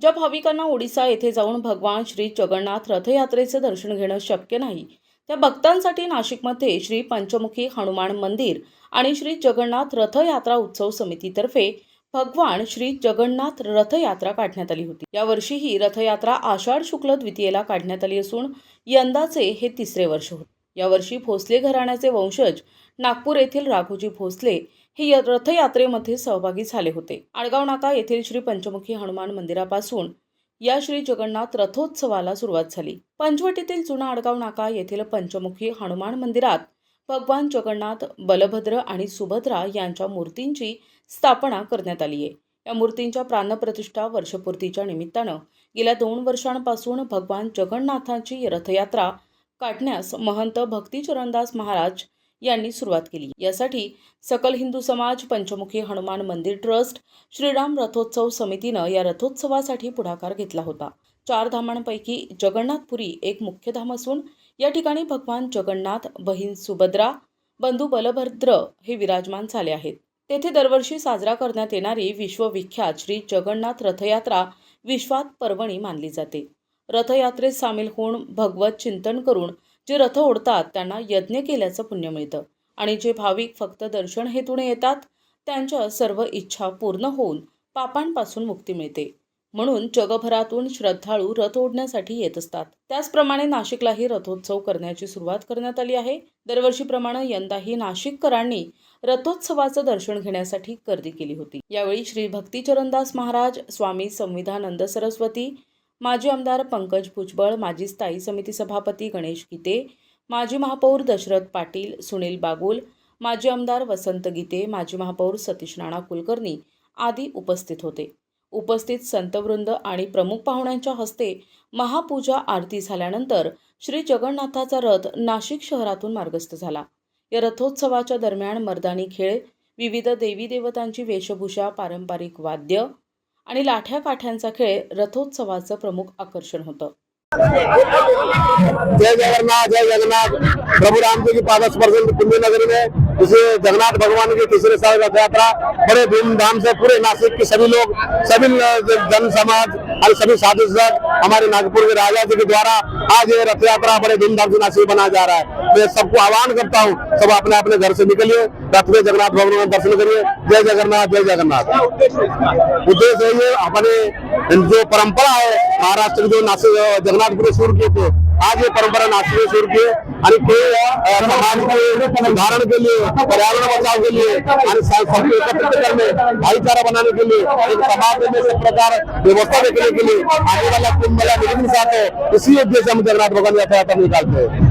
ज्या भाविकांना ओडिसा येथे जाऊन भगवान श्री जगन्नाथ रथयात्रेचे दर्शन घेणं शक्य नाही त्या भक्तांसाठी नाशिकमध्ये श्री पंचमुखी हनुमान मंदिर आणि श्री जगन्नाथ रथयात्रा उत्सव समितीतर्फे भगवान श्री जगन्नाथ रथयात्रा काढण्यात आली होती. यावर्षी ही रथयात्रा आषाढ शुक्ल द्वितीयेला काढण्यात आली असून यंदाचे हे तिसरे वर्ष होते. यावर्षी भोसले घराण्याचे वंशज नागपूर येथील राघोजी भोसले हे य- रथयात्रेमध्ये सहभागी झाले होते. आडगाव नाका येथील श्री पंचमुखी हनुमान मंदिरापासून या श्री जगन्नाथ रथोत्सवाला सुरुवात झाली. पंचवटीतील जुना आडगाव नाका येथील पंचमुखी हनुमान मंदिरात भगवान जगन्नाथ बलभद्र आणि सुभद्रा यांच्या मूर्तींची स्थापना करण्यात आली आहे. या मूर्तींच्या प्राणप्रतिष्ठा वर्षपूर्तीच्या निमित्तानं गेल्या दोन वर्षांपासून भगवान जगन्नाथांची रथयात्रा काढण्यास महंत भक्तीचरणदास महाराज यांनी सुरुवात केली. यासाठी सकल हिंदू समाज पंचमुखी हनुमान मंदिर ट्रस्ट श्रीराम रथोत्सव समितीनं या रथोत्सवासाठी पुढाकार घेतला होता. चार धामांपैकी जगन्नाथपुरी एक मुख्य धाम असून या ठिकाणी भगवान जगन्नाथ बहीण सुभद्रा बंधू बलभद्र हे विराजमान झाले आहेत. तेथे दरवर्षी साजरा करण्यात येणारी विश्वविख्यात श्री जगन्नाथ रथयात्रा विश्वात पर्वणी मानली जाते. रथयात्रेत सामील होऊन भगवत चिंतन करून जे रथ ओढतात त्यांना यज्ञ केल्याचं पुण्य मिळतं. आणि जे भाविक फक्त दर्शन हेतूने येतात त्यांच्या सर्व इच्छा पूर्ण होऊन पापांपासून मुक्ती मिळते. म्हणून जगभरातून श्रद्धाळू रथ ओढण्यासाठी येत असतात. त्याचप्रमाणे नाशिकलाही रथोत्सव करण्याची सुरुवात करण्यात आली आहे. दरवर्षीप्रमाणे यंदाही नाशिककरांनी रथोत्सवाचं दर्शन घेण्यासाठी गर्दी केली होती. यावेळी श्री भक्तीचरणदास महाराज स्वामी संविधानंद सरस्वती माजी आमदार पंकज भुजबळ माजी स्थायी समिती सभापती गणेश गीते माजी महापौर दशरथ पाटील सुनील बागुल माजी आमदार वसंत गीते माजी महापौर सतीश राणा कुलकर्णी आदी उपस्थित होते. उपस्थित संतवृंद आणि प्रमुख पाहुण्यांच्या हस्ते महापूजा आरती झाल्यानंतर श्री जगन्नाथाचा रथ नाशिक शहरातून मार्गस्थ झाला. या रथोत्सवाच्या दरम्यान मर्दानी खेळ विविध देवी देवतांची वेशभूषा पारंपरिक वाद्य आणि लाठ्या काठ्यांचा खेळ रथोत्सवाचं प्रमुख आकर्षण होतं. जय जगन्नाथ जय जगन्नाथ. प्रभु राम जी की पाद स्पर्शन पुण्य नगरी में इसे जगन्नाथ भगवान की तीसरे साल रथ यात्रा बड़े धूमधाम से पूरे नासिक के सभी लोग सभी जन समाज और सभी साधु संत हमारे नागपुर के राजा जी के द्वारा आज ये रथ यात्रा बड़े धूमधाम से नासिक बनाया जा रहा है। मैं सबको आह्वान करता हूँ सब अपने अपने घर से निकलिए रथ में जगन्नाथ भवन का दर्शन करिए। जय जगन्नाथ जय जगन्नाथ। उद्देश्य है ये अपने जो परंपरा है महाराष्ट्र की जो नासिक जगन्नाथपुरी शुरू किए थे आज ये परंपरा नासिक में शुरू है आणि ते समाज के सुधारण के लिए पर्यावरण बचाव के लिए आणि सबको एकत्रित करने भाईचारा बनाने के लिए एक समाज में सब प्रकार व्यवस्था देखने के लिए आने वाला कुंभ मेला निकल के साथ है इसी उद्देश्य हम जगन्नाथ भगवान यात्रा यात्रा निकालते हैं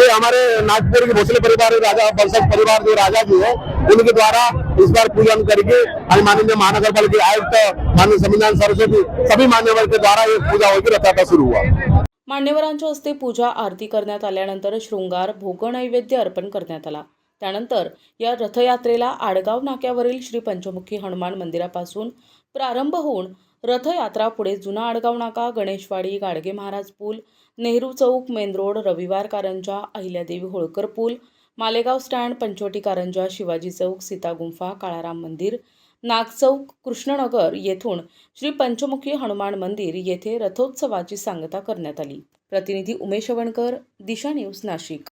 ये हमारे नागपुर के भोसले परिवार राजा वंशज परिवार जो राजा जी है। उनके द्वारा इस बार पूजन करके और माननीय महानगर पालिका आयुक्त माननीय संविधान सरस्वती सभी मान्यवर के द्वारा ये पूजा होकर रथयात्रा शुरू हुआ। मान्यवरांच्या हस्ते पूजा आरती करण्यात आल्यानंतर शृंगार भोग नैवेद्य अर्पण करण्यात आला. त्यानंतर या रथयात्रेला आडगाव नाक्यावरील श्री पंचमुखी हनुमान मंदिरापासून प्रारंभ होऊन रथयात्रा पुढे जुना आडगाव नाका गणेशवाडी गाडगे महाराज पूल नेहरू चौक मेन रोड रविवार कारंजा अहिल्यादेवी होळकर पूल मालेगाव स्टँड पंचवटी कारंजा शिवाजी चौक सीता गुंफा काळाराम मंदिर नागचौक कृष्णनगर येथून श्री पंचमुखी हनुमान मंदिर येथे रथोत्सवाची सांगता करण्यात आली. प्रतिनिधी उमेश वणकर दिशा न्यूज नाशिक.